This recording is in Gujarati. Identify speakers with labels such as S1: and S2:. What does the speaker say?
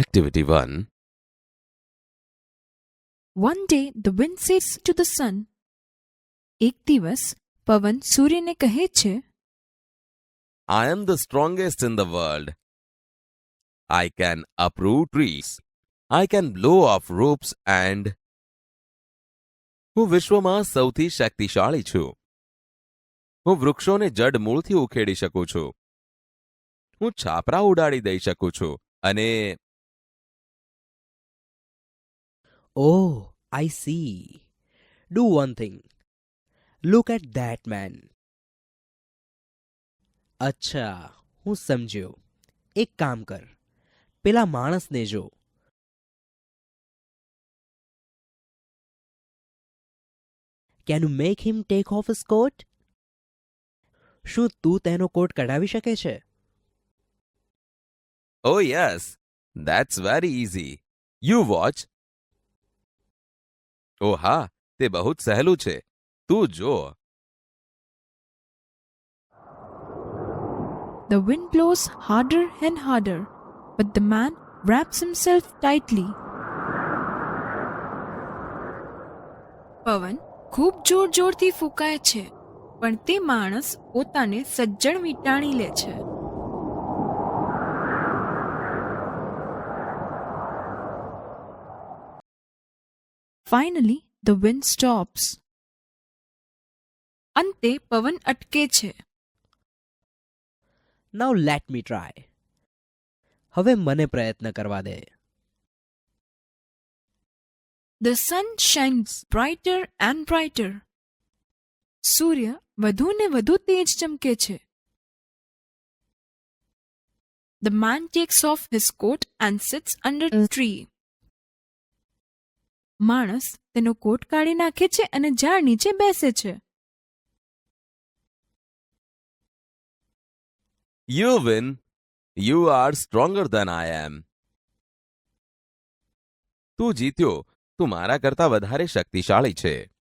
S1: Activity 1
S2: One day the wind says to the sun, એક દિવસ પવન સૂર્યને કહે છે
S1: I am the strongest in the world. I can uproot trees. I can blow off ropes and હું વિશ્વમાં સૌથી શક્તિશાળી છું હું વૃક્ષોને જડ મૂળથી ઉખેડી શકું છું હું છાપરા ઉડાડી દઈ શકું છું અને
S3: Oh, I see. Do one thing. Look at that man. અચ્છા હું સમજ્યો. એક કામ કર. પેલા માણસને જો. Can you make him take off his coat શું તું તેનો કોટ કઢાવી શકે છે?
S1: ઓ yes that's very easy you watch oh હા તે બહુ જ સહેલું છે તું જો
S2: The wind blows harder and harder, but the man wraps himself tightly. પવન ખૂબ જોર જોરથી ફૂંકાય છે પણ તે માણસ પોતાને સજ્જડ વીંટાળી લે છે Finally, the wind stops. અંતે પવન અટકે છે
S3: નાઉ લેટ મી ટ્રાય હવે મને પ્રયત્ન કરવા દે
S2: The sun shines brighter and brighter. સૂર્ય વધુ ને વધુ તેજ ચમકે છે The man takes off his coat and sits under a tree. માણસ તેનો કોટ કાઢી નાખે છે અને ઝાડ નીચે બેસે છે.
S1: You win you are stronger than I am તું જીત્યો. તું મારા કરતા વધારે શક્તિશાળી છે.